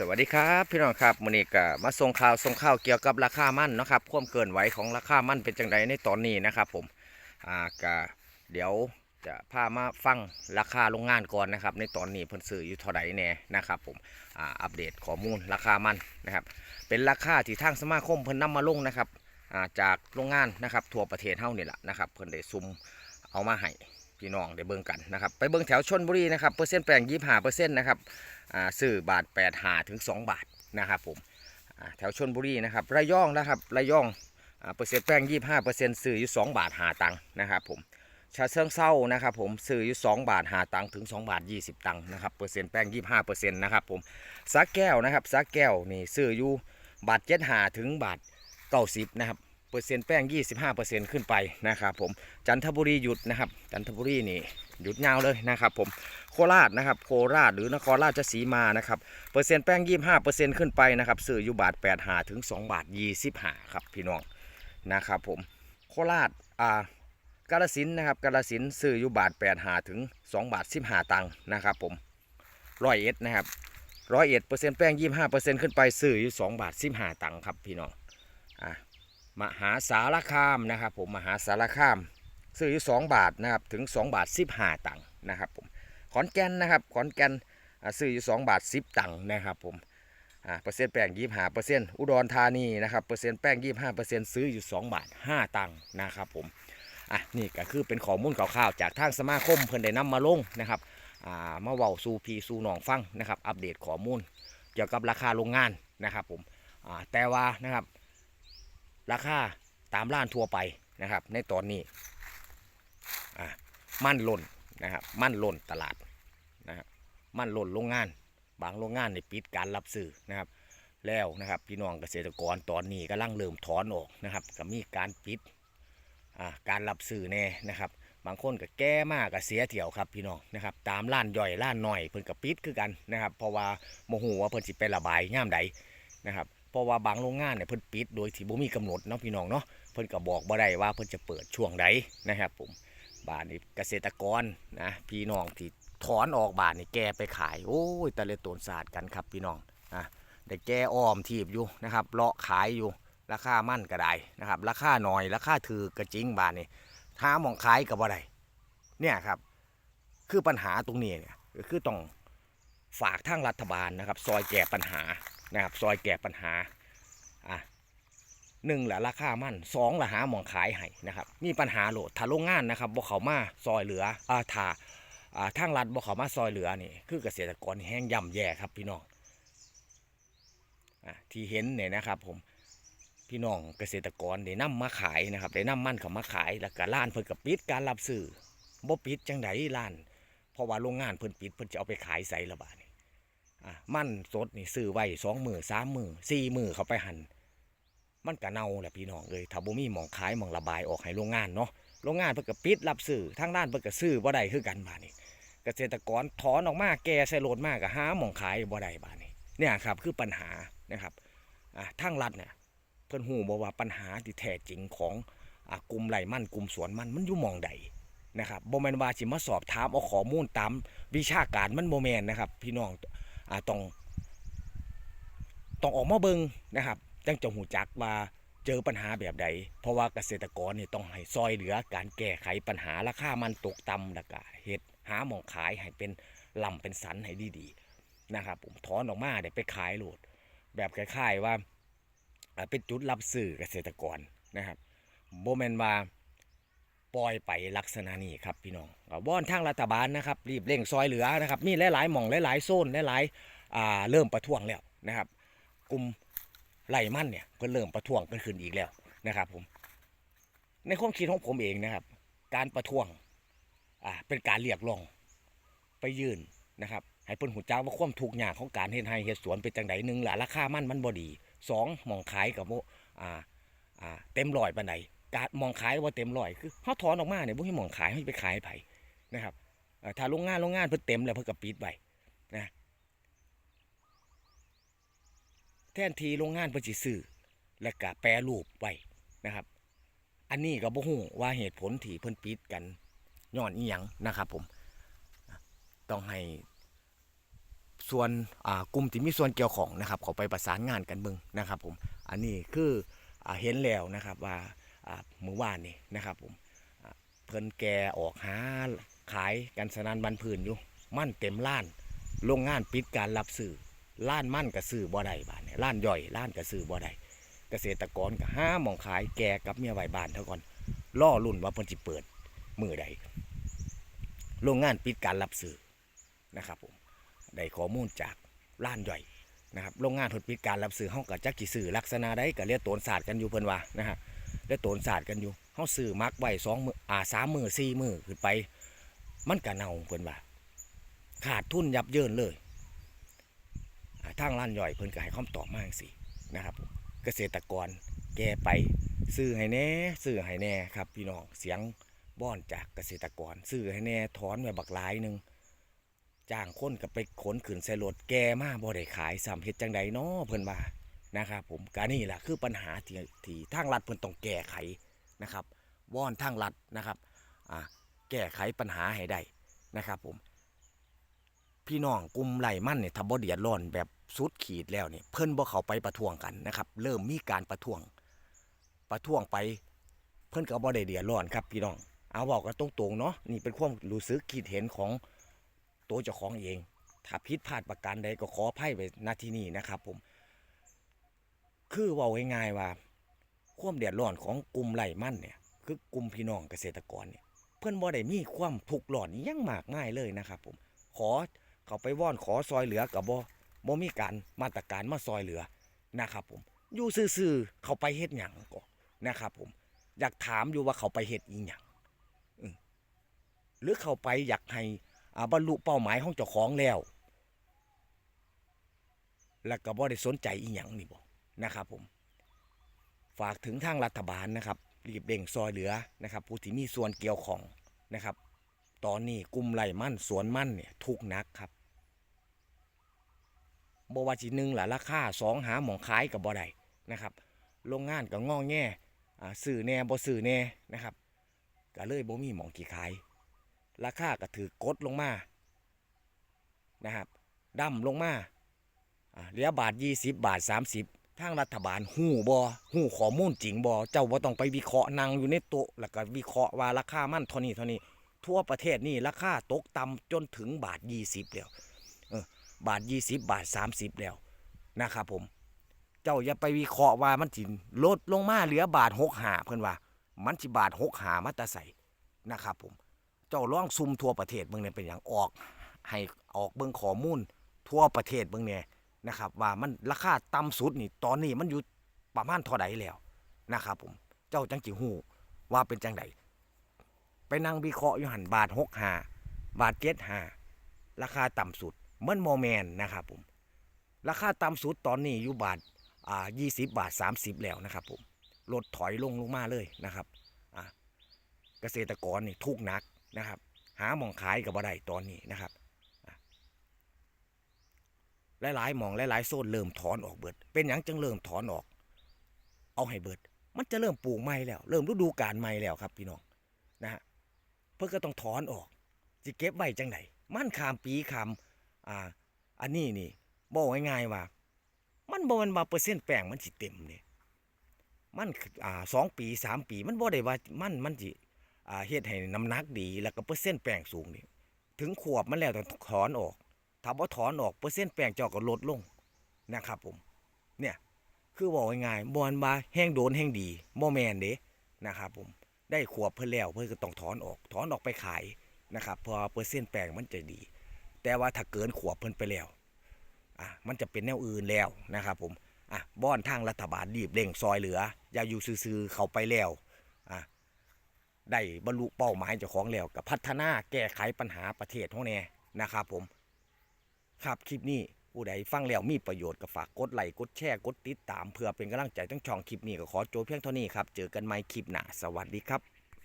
สวัสดีครับพี่น้องครับมื้อนี้ก็มาส่งข่าวส่งข่าวเกี่ยวกับราคามันเนาะครับความเกินไหวของราคามันเป็นจังไดในตอนนี้นะครับผมอ่าก็เดี๋ยวจะพามาฟังราคาโรงงานก่อนนะครับ ในตอนนี้เพิ่นซื้ออยู่เท่าใดแน่นะครับผมอ่าอัปเดตข้อมูลราคามันนะครับ เป็นราคาที่ทางสมาคมเพิ่นนำมาลงนะครับอ่าจากโรงงานนะครับทั่วประเทศเฮานี่แหละนะครับเพิ่นได้ซุ่มเอามาให้ พี่น้องได้เบิ่งกันนะครับไปเบิ่งแถวชนบุรีนะครับเปอร์เซ็นต์แปลง25%นต์นะครับอ่าซื้อบาท8หาถึง2บาทนะครับผมอ่าแถวชนบุรีนะครับระยองนะครับระยองอ่าเปอร์เซ็นต์แป้ง25เปอร์เซ็นต์ซื้ออยู่2บาทหาตังค์นะครับผมชาเชิงเศร้านะครับผมซื้ออยู่2บาทหาตังค์ถึง2บาท20ตังค์นะครับเปอร์เซ็นต์แป้ง25เปอร์เซ็นต์นะครับผมสักแก้วนะครับสักแก้วนี่ซื้ออยู่บาท7หาถึงบาท90นะครับ เปอร์เซ็นต์แป้ง 25เปอร์เซ็นต์ขึ้นไปนะครับผมจันทบุรีหยุดนะครับ จันทบุรีนี่หยุดยาวเลยนะครับผมโคราชนะครับโคราชหรือนครราชสีมานะครับเปอร์เซ็นต์แป้ง 25เปอร์เซ็นต์ขึ้นไปนะครับซื้ออยู่บาท8หาถึง 2 บาท25ครับพี่น้องนะครับผมโคราชอ่ากาลสินนะครับกาลสินธุ์ซื้ออยู่บาท8หาถึง 2 บาท15ตังค์นะครับผมร้อยเอ็ดนะครับร้อยเอ็ดเปอร์เซ็นต์แป้ง 25เปอร์เซ็นต์ขึ้นไปซื้ออยู่ 2 บาท15ตังค์ครับพี่น้องอ่า มหาสารคามนะครับ ผมมหาสารคาม ซื้ออยู่2บาทนะครับถึง2บาท15ตังค์นะครับผมขอนแก่นนะครับขอนแก่นซื้ออยู่2บาท10ตังค์นะครับผมอ่าเปอร์เซ็นต์แป้ง25เปอร์เซ็นต์อุดรธานีนะครับเปอร์เซ็นต์แป้ง25เปอร์เซ็นต์ซื้ออยู่2บาท5ตังค์นะครับผมอะนี่ก็คือเป็นข้อมูลข่าวๆจากทางสมาคมเพิ่นได้นำมาลงนะครับอ่ามาเว้าสู่พีสู่น้องฟังนะครับ อัปเดตข้อมูล เกี่ยวกับราคาโรงงานนะครับผมอ่าแต่ว่านะครับ ราคาตามร้านทั่วไปนะครับ ในตอนนี้มั่นล่นนะครับ มั่นล่นตลาดนะครับมั่นล่นโรงงาน บางโรงงานในปิดการรับซื้อนะครับ แล้วนะครับพี่น้องเกษตรกรตอนนี้กำลังเริ่มถอนออกนะครับก็มีการปิดการรับซื้อแน่นะครับ บางคนก็แก้มากก็เสียเถี่ยวครับพี่น้องนะครับ ตามร้านย่อยร้านหน่อยเพิ่นก็ปิดคือกันนะครับ เพราะว่าโมโหว่าเพิ่นสิไประบายย่ามใดนะครับ เพราะว่าบางโรงงานเนี่ยเพิ่นปิดโดยที่บ่มีกำหนดเนาะพี่น้องเนาะเพิ่นก็บอกบ่ได้ว่าเพิ่นจะเปิดช่วงใดนะครับผมบ้านนี่เกษตรกรนะพี่น้องที่ถอนออกบ้านนี่แกไปขายโอ้ยต่เลตนศาสตร์กันครับพี่น้องนะได้แกอ้อมทีบอยู่นะครับเลาะขายอยู่ราคามั่นก็ได้นะครับราคาหน่อยราคาถือกระจิงบ้านนี่ท้ามองขายกับว่ไดเนี่ยครับคือปัญหาตรงนี้เนี่ยคือต้องฝากทางรัฐบาลนะครับ ซอยแก้ปัญหา นะครับซอยแก้ปัญหาอะหนึ่งละราคามันสองละหาหมองขายให้นะครับมีปัญหาโหลดถ้าโรงงานนะครับบ่เขามาซอยเหลืออ่าถ้าอ่าทางรัฐบ่เขามาซอยเหลือนี่คือเกษตรกรแห้งย่ำแย่ครับพี่น้องอ่าที่เห็นเนี่ยนะครับผมพี่น้องเกษตรกรได้นำมาขายนะครับได้นำมันเขามาขายแล้วก็ร้านเพิ่นก็ปิดการรับซื้อบ่ปิดจังไดร้าน เพราะว่าโรงงานเพิ่นปิดเพิ่นจะเอาไปขายใส่ละบาดนี่ มันสดนี่ซื้อไว้สองมือสามมือสี่มือเขาไปหั่นมันก็เน่าแหละพี่น้องเลยถ้าบ่มีหมองขายหมองระบายออกให้โรงงานเนาะโรงงานเพิ่นก็ปิดรับซื้อทางด้านเพิ่นก็ซื้อบ่ได้คือกันบาดนี้ เกษตรกรถอนออกมาแก่ใส่รถมาก็หาหมองขายบ่ได้บาดนี้เนี่ยครับคือปัญหานะครับอ่าทางรัฐเนี่ยเพิ่นฮู้บ่ว่าปัญหาที่แท้จริงของอกลุ่มไร่มันกลุ่มสวนมันมันอยู่มองใดนะครับบ่แมนว่าสิมาสอบถามเอาข้อมูลตามวิชาการมันบ่แมนนะครับ พี่น้อง อ่าต้องต้องออกมาเบิงนะครับจังจะหูจักว่าเจอปัญหาแบบใดเพราะว่าเกษตรกรนี่ต้องให้ซอยเหลือการแก้ไขปัญหาราคามันตกต่ำแล้วก็เฮ็ดหาหมองขายให้เป็นลำเป็นสันให้ดีๆนะครับผมถอนออกมาเดี๋ยวไปขายโหลด แบบคล้ายๆว่าอ่าเป็นจุดรับสื่อเกษตรกรนะครับโบแมนว่า ปล่อยไปลักษณะนี้ครับพี่น้องก็วอนทางรัฐบาลนะครับ รีบเร่งซอยเหลือนะครับมีหลายๆหม่องหลายๆโซนหลายๆเริ่มประท้วงแล้วนะครับ กลุ่มไล่มั่นเนี่ยก็เริ่มประท้วงกันขึ้นอีกแล้วนะครับ ผม ในความคิดของผมเองนะครับ การประท้วงอ่าเป็นการเรียกร้องไปยื่นนะครับให้เพิ่นหูจ้าว่าความทุกข์ยากของการเฮ็ดไร่เฮ็ดสวนเป็นจังไดหนึ่งล่ะราคามันมันบ่ดีสองหมองขายกับบ่อ่าอ่าเต็มร้อยปานใด การมองขายว่าเต็มร้อยคือเฮาถอนออกมาเนี่ยบ่ให้มองขายให้ไปขายไผนะครับถ้าโรงงานโรงงานเพิ่นเต็มแล้วเพิ่นก็ปิดไว้นะแทนทีโรงงานเพิ่นสิซื้อแล้วก็แปรรูปไว้นะครับ อันนี้ก็บ่ฮู้ว่าเหตุผลที่เพิ่นปิดกันย้อนอีหยังนะครับ ผมต้องให้ส่วนอ่ากลุ่มที่มีส่วนเกี่ยวของนะครับเขาไปประสานงานกันเบิ่งนะครับ ผม อันนี้คืออเห็นแล้วนะครับว่า เมื่อวานนี่นะครับผมเพิ่นแกออกหาขายกันสนานบันพื้นอยู่ มั่นเต็มล้านโรงงานปิดการรับซื้อล้านมั่นก็ซื้อบ่ได้บาดเนี่ยล้านย่อยล้านก็ซื้อบ่ได้เกษตรกรก็ห้ามองขายแกกับเมียไว้บ้านเท่าก่อนล่อรุ่นว่าเพิ่นสิเปิดมือใดโรงงานปิดการรับซื้อนะครับผมได้ข้อมูลจากร้านย่อยนะครับโรงงานผลปิดการรับซื้อเฮากับจักกี่ซื้อลักษณะใดก็เรียกโตนศาสตร์กันอยู่เพิ่นว่านะฮะ เรียกโตนศาสตร์กันอยู่เฮาซื้อมักไว้สองมืออ่าสามมือสี่มือขึ้นไป มันก็เน่าเพิ่นว่าขาดทุนยับเยินเลยทางร้านย่อยเพิ่นก็ให้คำตอบมาจังซี่นะครับ เกษตรกรแกไปซื้อให้แน่ซื้อให้แน่ครับ พี่น้องเสียงบ้อนจากเกษตรกรซื้อให้แน่ถอนไว้บักหลายหนึ่งจ้างคนกับไปขนขืนใส่รถแกมาบ่ได้ขายสามเฮ็ดจังใดเนาะเพิ่นว่า นะครับผมกานี่แหละคือปัญหาที่ที่ทางรัฐเพิ่นต้องแก้ไขนะครับวอนทางรัฐนะครับแก้ไขปัญหาให้ได้นะครับผมพี่น้องกลุ่มไหลมั่นเนี่ยถ้าบ่เดือดร้อนแบบสุดขีดแล้วเนี่ยเพิ่นบ่เข้าไปประท้วงกันนะครับ เริ่มมีการประท้วง ประท้วงไป เพิ่นก็บ่ได้เดือดร้อนครับพี่น้อง เอาบอกกันตรงๆเนาะนี่เป็นความรู้สึกคิดเห็นของตัวเจ้าของเอง ถ้าผิดพลาดประการใดก็ขออภัยไปณที่นี้นะครับผม คือเว่าง่ายๆว่า ความเดือดร้อนของกลุ่มไร่มั่นเนี่ย คือกลุ่มพี่น้องเกษตรกรเนี่ย เพื่อนบ่ได้มีความทุกข์ร้อนยังมากง่ายเลยนะครับ ผม ขอเขาไปว่อนขอซอยเหลือกับบ่บ่มีการมาตรการมาซอยเหลือนะครับ ผม อยู่ซื่อๆเขาไปเฮ็ดหยังก็นะครับ ผม อยากถามอยู่ว่าเขาไปเฮ็ดอีหยังหรือเขาไปอยากให้บรรลุเป้าหมายของเจ้าของแล้ว แล้วก็บ่ได้สนใจอีหยังนี่บ่ นะครับผม ฝากถึงทางรัฐบาลนะครับรีบเร่งซอยเหลือนะครับ ผู้ที่มีส่วนเกี่ยวของนะครับ ตอนนี้กลุ่มไร่มั่นสวนมั่นเนี่ยทุกนักครับบว่าสิหนึ่งหล่ะราคาสองหาหมองขายกับบ่ได้นะครับโรงงานก็งองแง่อ่าซื้อแน่บ่ซื้อแน่นะครับก็เลยบ่มีหมองกี่ขาย ราคาก็ถือกดลงมานะครับดำลงมาอ่าเหลือบาท 20 บาท 30 ทางรัฐบาลหูบอหูข้อมูลจริงบอเจ้าบ่ต้องไปวิเคราะห์นั่งอยู่ในโต๊ะแล้วก็วิเคราะห์ว่าราคามันเท่านี้เท่านี้ ทั่วประเทศนี่ราคาตกต่ำจนถึงบาท20แล้วเออบาท20บาท30แล้วนะครับผม เจ้าอย่าไปวิเคราะห์ว่ามันสิลดลงมาเหลือบาท6หาเพิ่อนว่า มันสิบาท6หามาตาใส่นะครับผม เจ้าล่องซุ่มทั่วประเทศเบิ่งเนี่ยเป็นอย่างออก ให้ออกเบิ่งข้อมูลทั่วประเทศเบิ่งเนี่ย นะครับว่ามันราคาต่ำสุดนี่ตอนนี้มันอยู่ประมาณเท่าใดแล้วนะครับผมเจ้าจังจิฮู้ว่าเป็นจังไดไปนั่งวิเคราะห์อยู่หันบาทหกหาบาทเจ็ดหาราคาต่ำสุดมันโมแมนนะครับผมราคาต่ำสุดตอนนี้อยู่บาทอ่ายี่สิบบาทสามสิบแล้วนะครับผมลดถอยลงลงมาเลยนะครับอ่าเกษตรกรนี่ทุกหนักนะครับ หาหมองขายกับบ่ได้ตอนนี้นะครับ หลายๆหมองหลายๆโซนเริ่มถอนออกเบิด เป็นหยังจังเริ่มถอนออก เอาให้เบิด มันจะเริ่มปลูกใหม่แล้ว เริ่มฤดูกาลใหม่แล้วครับ พี่น้องนะฮะเพื่อก็ต้องถอนออกสิเก็บไว้จังไดมันขามปีขามอ่า อันนี้นี่บอกง่ายๆว่า มันบ่แมันมาเปอร์เซ็นต์แป้งมันสิเต็มเนี่ยมันอ่าสองปีสามปี มันบ่ได้ว่ามันมันสิอ่าเฮ็ดให้น้ำหนักดีแล้วก็เปอร์เซ็นต์แป้งสูงนี่ถึงขวบมันแล้วต้องถอนออก ถ้าบ่ถอนออกเปอร์เซ็นต์แป้งเจ้าก็ลดลงนะครับผมเนี่ยคือบอกง่ายๆบ่แม่นว่าแห้งโดนแห้งดีบ่แมนเด้นะครับผมได้ขวบเพิ่นแล้วเพิ่นก็ต้องถอนออก ถอนออกไปขายนะครับพราะว่าเปอร์เซ็นต์แป้งมันจะดี แต่ว่าถ้าเกินขวบเพิ่นไปแล้วอะมันจะเป็นแนวอื่นแล้วนะครับผมอะบ้อนทางรัฐบาลรีบเร่งซอยเหลือ อย่าอยู่ซื่อๆเขาไปแล้วอะได้บรรลุเป้าหมายเจ้าของแล้วกับพัฒนาแก้ไขปัญหาประเทศของแน่นะครับผม ครับคลิปนี้ผู้ใดฟังแล้วมีประโยชน์ก็ฝากกดไลค์กดแชร์กดติดตามเพื่อเป็นกำลังใจทั้งช่องคลิปนี้ก็ขอโจบเพียงเท่านี้ครับ เจอกันใหม่คลิปหน้าสวัสดีครับ